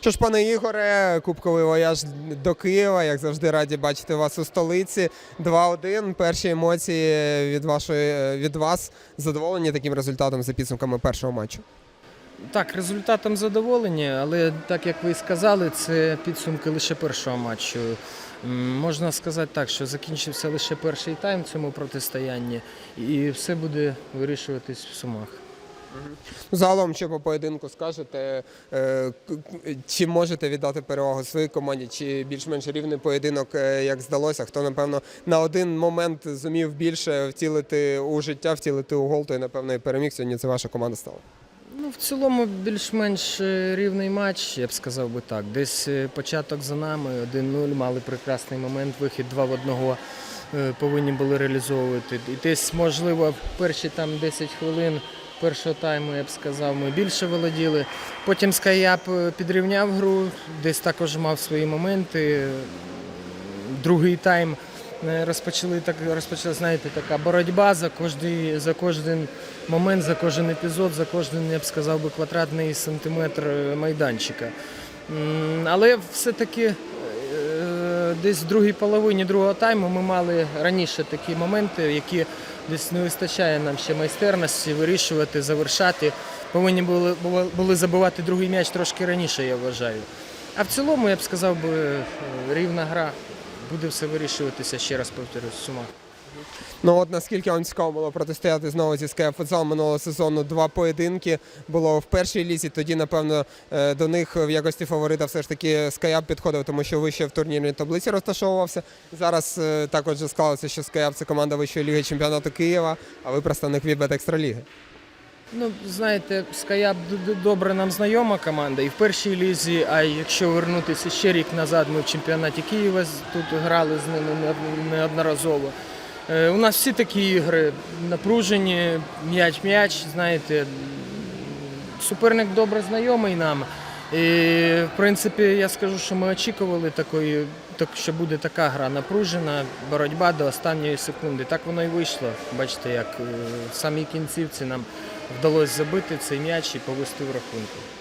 Що ж, пане Ігоре, кубковий вояж до Києва. Як завжди, раді бачити вас у столиці. 2-1. Перші емоції від вашої від вас задоволені таким результатом за підсумками першого матчу. Так, результатом задоволені, але так як ви сказали, це підсумки лише першого матчу. Можна сказати так, що закінчився лише перший тайм в цьому протистоянні, і все буде вирішуватись в сумах. Ну, Загалом, що по поєдинку скажете, е, чи можете віддати перевагу своїй команді, чи більш-менш рівний поєдинок, е, як здалося? Хто, напевно, на один момент зумів більше втілити у життя, втілити у гол, той, напевно, і переміг. Сьогодні це ваша команда стала. Ну, в цілому більш-менш е, рівний матч, я б сказав би так. Десь початок за нами, 1-0, мали прекрасний момент, вихід 2 в 1 е, повинні були реалізовувати. І десь, можливо, перші там 10 хвилин першого тайму, я б сказав, ми більше володіли. Потім Скаяп е, підрівняв гру, десь також мав свої моменти. Другий тайм е, розпочали так, розпочала, знаєте, така боротьба за кожний, за кожен момент, за кожен епізод, за кожен, я б сказав би, квадратний сантиметр е, майданчика. Але все-таки десь в другій половині другого тайму ми мали раніше такі моменти, які десь не вистачає нам ще майстерності вирішувати, завершати. Повинні були, були- забивати другий м'яч трошки раніше, я вважаю. А в цілому, я б сказав би, е, рівна гра. Буде все вирішуватися, ще раз повторюсь, сума. Ну от наскільки вам цікаво було протистояти знову зі Futsal минулого сезону. Два поєдинки було в першій лізі. Тоді, напевно, е, до них в якості фаворита все ж таки Скаяп підходив, тому що вище в турнірній таблиці розташовувався. Зараз е, також склалося, що Скаяп це команда вищої ліги чемпіонату Києва, а ви представник Вібет Екстраліги. Ну, знаєте, Скаяп добре нам знайома команда і в першій лізі, а якщо вернутися ще рік назад, ми в чемпіонаті Києва тут грали з ними неод- неодноразово. Е, У нас всі такі ігри напружені, м'яч-м'яч, знаєте, суперник добре знайомий нам. І, в принципі, я скажу, що ми очікували такої, так, що буде така гра напружена, боротьба до останньої секунди. Так воно і вийшло. Бачите, як е, в самій кінцівці нам вдалося забити цей м'яч і повести в рахунку.